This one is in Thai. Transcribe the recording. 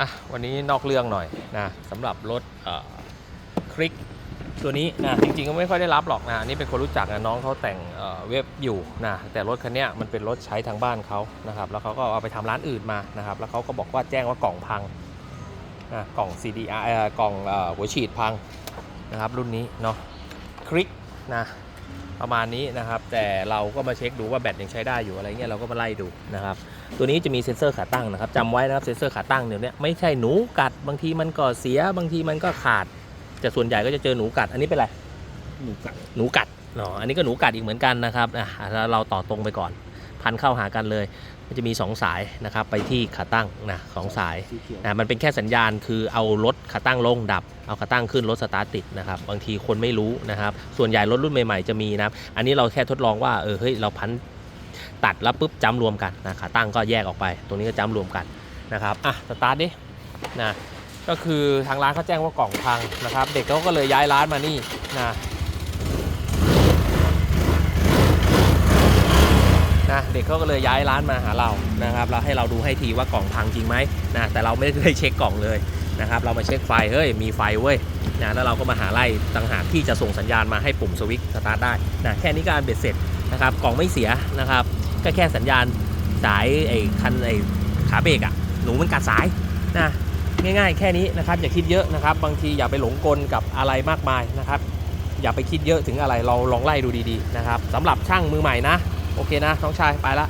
อะวันนี้นอกเรื่องหน่อยนะสำหรับรถคลิกตัวนี้นะจริงๆก็ไม่ค่อยได้รับหรอกนะนี่เป็นคนรู้จักนะน้องเขาแต่งเเว็บอยู่นะแต่รถคันนี้มันเป็นรถใช้ทางบ้านเขานะครับแล้วเขาก็เอาไปทำร้านอื่นมานะครับแล้วเขาก็บอกว่าแจ้งว่ากล่องพังนะกล่อง CDR กล่องหัวฉีดพังนะครับรุ่นนี้เนาะคลิกนะ ประมาณนี้นะครับ แต่เราก็มาเช็คดูว่าแบตยังใช้ได้อยู่อะไรเงี้ยเราก็มาไล่ดูนะครับ ตัวนี้จะมีเซ็นเซอร์ขาตั้งนะครับจำไว้นะครับเซ็นเซอร์ขาตั้งเดี๋ยวนี้ไม่ใช่หนูกัดบางทีมันก็เสียบางทีมันก็ขาด แต่ส่วนใหญ่ก็จะเจอหนูกัด อันนี้เป็นอะไรหมูกัดหนูกัดเนาะอันนี้ก็หนูกัดอีกเหมือนกันนะครับอะแล้วเราต่อตรงไปก่อน พันเข้าหากันเลย มันจะมี 2 สายนะครับไปที่ขาตั้งนะสองสายสีเขียวนะมันเป็นแค่สัญญาณคือเอารถขาตั้งลงดับ เอาขาตั้งขึ้นรถสตาร์ทติดนะครับบางทีคนไม่รู้นะครับ ส่วนใหญ่รถรุ่นใหม่ๆจะมีนะครับอันนี้เราแค่ทดลองว่าเออเฮ้ยเราพันตัดแล้วปุ๊บจ้ำรวมกันนะขาตั้งก็แยกออกไป ตรงนี้ก็จ้ำรวมกันนะครับอะสตาร์ทดินะก็คือทางร้านเขาแจ้งว่ากล่องพังนะครับ เด็กเขาก็เลยย้ายร้านมานี่นะ นะเด็กเขาก็เลยย้ายร้านมาหาเรานะครับเราให้เราดูให้ทีว่ากล่องพังจริงไหมนะแต่เราไม่ได้เช็คกล่องเลยนะครับเรามาเช็คไฟเฮ้ยมีไฟเว้ยนะแล้วเราก็มาหาไล่ต่างหากที่จะส่งสัญญาณมาให้ปุ่มสวิตช์สตาร์ทได้นะแค่นี้ก็อันเบ็ดเสร็จนะครับกล่องไม่เสียนะครับก็แค่สัญญาณสายไอ้คันไอ้ขาเบรกอะหนูมันกัดสายนะง่ายๆ แค่นี้นะครับอย่าคิดเยอะนะครับ บางทีอย่าไปหลงกลกับอะไรมากมายนะครับ อย่าไปคิดเยอะถึงอะไรเราลองไล่ดูดีๆนะครับสำหรับช่างมือใหม่นะ โอเคนะน้องชายไปละ